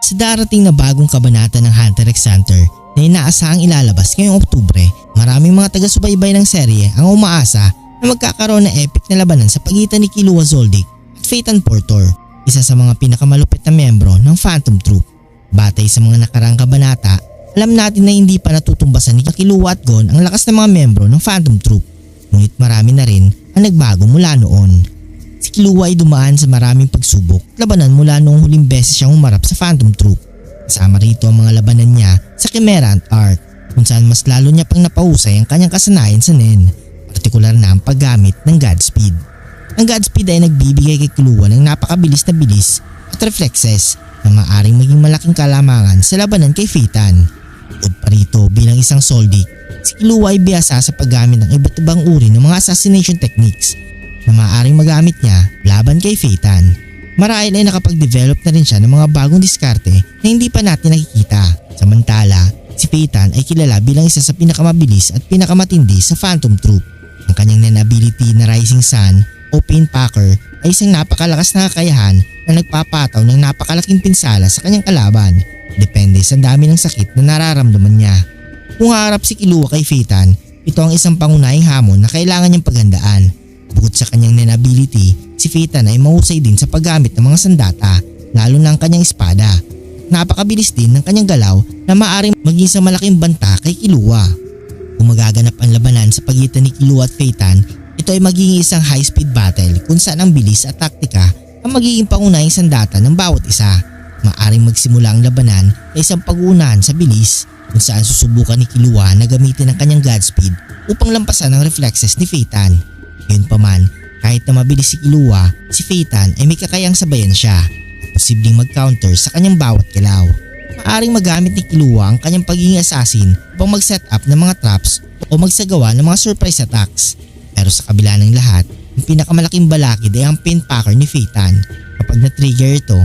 Sa darating na bagong kabanata ng Hunter x Hunter na inaasahang ilalabas ngayong Oktubre, maraming mga taga-subaybay ng serye ang umaasa na magkakaroon ng epic na labanan sa pagitan ni Killua Zoldyck at Phaeton Portor, isa sa mga pinakamalupit na membro ng Phantom Troop. Batay sa mga nakarang kabanata, alam natin na hindi pa natutumbasan ni Killua at Gon ang lakas ng mga membro ng Phantom Troop. Ngunit marami na rin ang nagbago mula noon. Si Killua ay dumaan sa maraming pagsubok labanan mula noong huling beses siyang umarap sa Phantom Troop. Kasama rito ang mga labanan niya sa Chimera Ant Arc kung saan mas lalo niya pang napahusay ang kanyang kasanayan sa Nen, partikular na ang paggamit ng Godspeed. Ang Godspeed ay nagbibigay kay Killua ng napakabilis na bilis at reflexes na maaring maging malaking kalamangan sa labanan kay Phaeton. Bukod pa rito bilang isang soldic, si Killua ay biyasa sa paggamit ng iba't ibang uri ng mga assassination techniques na maaaring magamit niya laban kay Phaeton. Marahil ay nakapag-develop na rin siya ng mga bagong diskarte na hindi pa natin nakikita. Samantala, si Phaeton ay kilala bilang isa sa pinakamabilis at pinakamatindi sa Phantom Troop. Ang kanyang nan ability na Rising Sun o Painpacker ay isang napakalakas na kakayahan na nagpapataw ng napakalaking pinsala sa kanyang kalaban depende sa dami ng sakit na nararamdaman niya. Kung haharap si Killua kay Phaeton, ito ang isang pangunahing hamon na kailangan niyang paghandaan. Bukod sa kanyang nen ability, si Phaeton ay mahusay din sa paggamit ng mga sandata, lalo na ang kanyang espada. Napakabilis din ng kanyang galaw na maaring maging sa malaking banta kay Killua. Kung magaganap ang labanan sa pagitan ni Killua at Phaeton, ito ay magiging isang high-speed battle kung saan ang bilis at taktika ang magiging pangunahing sandata ng bawat isa. Maaring magsimula ang labanan sa isang pag-uunahan sa bilis kung saan susubukan ni Killua na gamitin ang kanyang Godspeed upang lampasan ang reflexes ni Phaeton. Yun pa man, kahit na mabilis si Killua, si Phaeton ay may kakayang sabayan siya at posibleng mag-counter sa kanyang bawat galaw. Maaring magamit ni Killua ang kanyang pagiging assassin upang mag-set up ng mga traps o magsagawa ng mga surprise attacks. Pero sa kabila ng lahat, ang pinakamalaking balakid ay ang pinpacker ni Phaeton. Kapag na-trigger ito,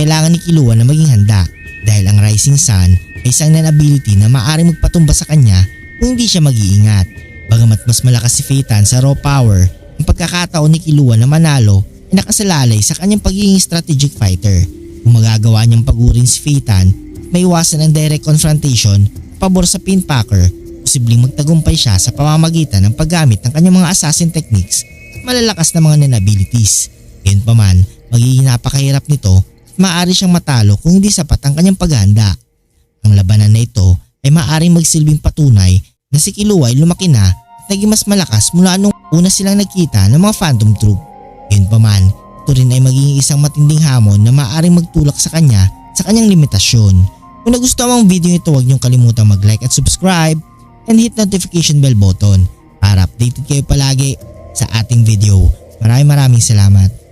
kailangan ni Killua na maging handa dahil ang Rising Sun ay isang nan ability na maaaring magpatumba sa kanya kung hindi siya mag-iingat. Bagamat mas malakas si Phaeton sa raw power, ang pagkakataon ni Killua na manalo ay nakasalalay sa kanyang pagiging strategic fighter. Kung magagawa niyang pagurin si Phaeton may iwasan ang direct confrontation pabor sa pinpacker, posibleng magtagumpay siya sa pamamagitan ng paggamit ng kanyang mga assassin techniques at malalakas na mga nan abilities. Gayun pa man, magiging napakahirap nito at maaari siyang matalo kung hindi sapat ang kanyang paghahanda. Ang labanan na ito ay maaaring magsilbing patunay na si Killua ay lumaki na at naging mas malakas mula nung una silang nagkita ng mga Phantom Troop. Yun pa man, ito rin ay magiging isang matinding hamon na maaaring magtulak sa kanya sa kanyang limitasyon. Kung nagustuhan mo ang video ito huwag niyong kalimutang mag-like at subscribe and hit notification bell button para updated kayo palagi sa ating video. Maraming maraming salamat.